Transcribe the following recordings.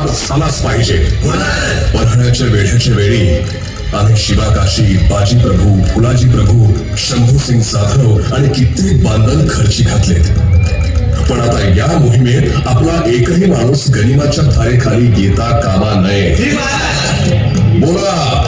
पार झालाच पाहिजे. पन्हाळ्याच्या वेढ्याच्या वेळी आम्ही शिवा काशी बाजी प्रभू फुलाजी प्रभू शंभू सिंग जाधव आणि कित्येक बांधव खर्ची घातलेत. पण आता या मोहिमेत आपला एकही माणूस गनिमाच्या थारेखाली येता कामा नये. बोला.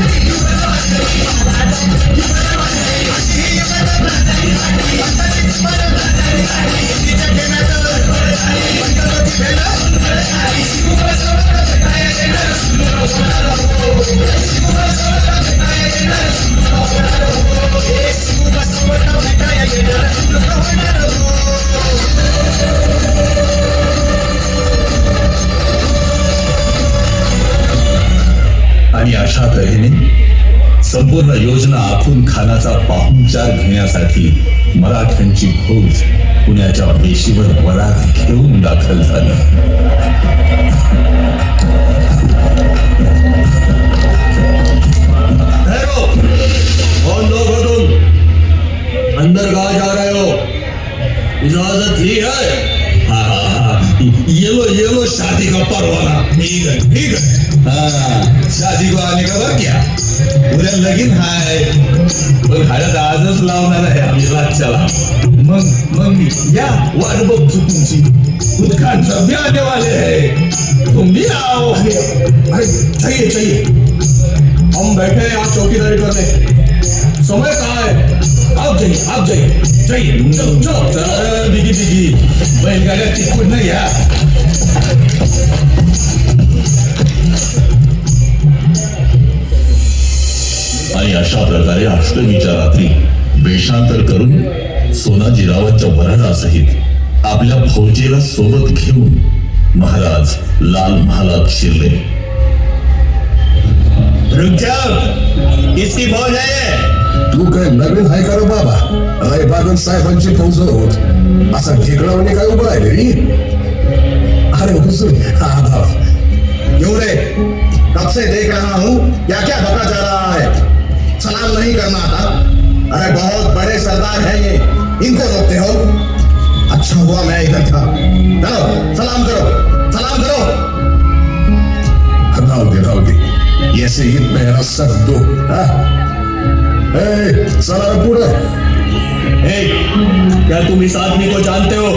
Thank you. तऱ्हेने संपूर्ण योजना आखून खानाचा पाहुणचार घेण्यासाठी मराठ्यांची फौज पुण्याच्या वेशीवर वरात घेऊन दाखल झाली. अंदर कहा जा रहे हो. इजाज़त ली है. हाँ, हाँ, हाँ, ये लो ये लो शादी का परवाना. ठीक है ठीक है हाँ, शादी को आने का वक्त क्या? उद्या लगीन हाय. पण खरंच आजच लावणार आहे आम्ही चला मग मग या वाट बघतो तुमची. उत्खान सभी आने वाले. है तुम भी आओ अरे चाहिए चाहिए हम बैठे हैं आप चौकीदारी करने. समय कहाँ है आप जाइए आप जाइए. जाइए चलो चलो चल बिगी बिगी. बैलगाड्या चिटकून नाही या. अष्टमीच्या रात्री वेषांतर करून सोनाजीरावांच्या वरणासहित आपल्या फौजेला सोबत घेऊन महाराज लाल महालात शिरले. रुक जाओ किसकी फौज है तू काय नवीन आहे का रे बाबा? रायबागन साहेबांची फौज होत. असा ढेकळावणे काय उभं आहे रे? अरे हुजूर हा क्यों रे. कब से देख रहा हूँ. क्या क्या बका जा रहा है? सलाम नहीं करना था। अरे बहुत बड़े सरदार हैं ये। इनको रोकते हो? अच्छा हुआ मैं इधर था। चलो सलाम करो। सलाम करो। राहू दे राहू दे ऐसे ही पहरा सब दो। हा? ए, चला रे पुढे क्या तुम इस आदमी को जानते हो?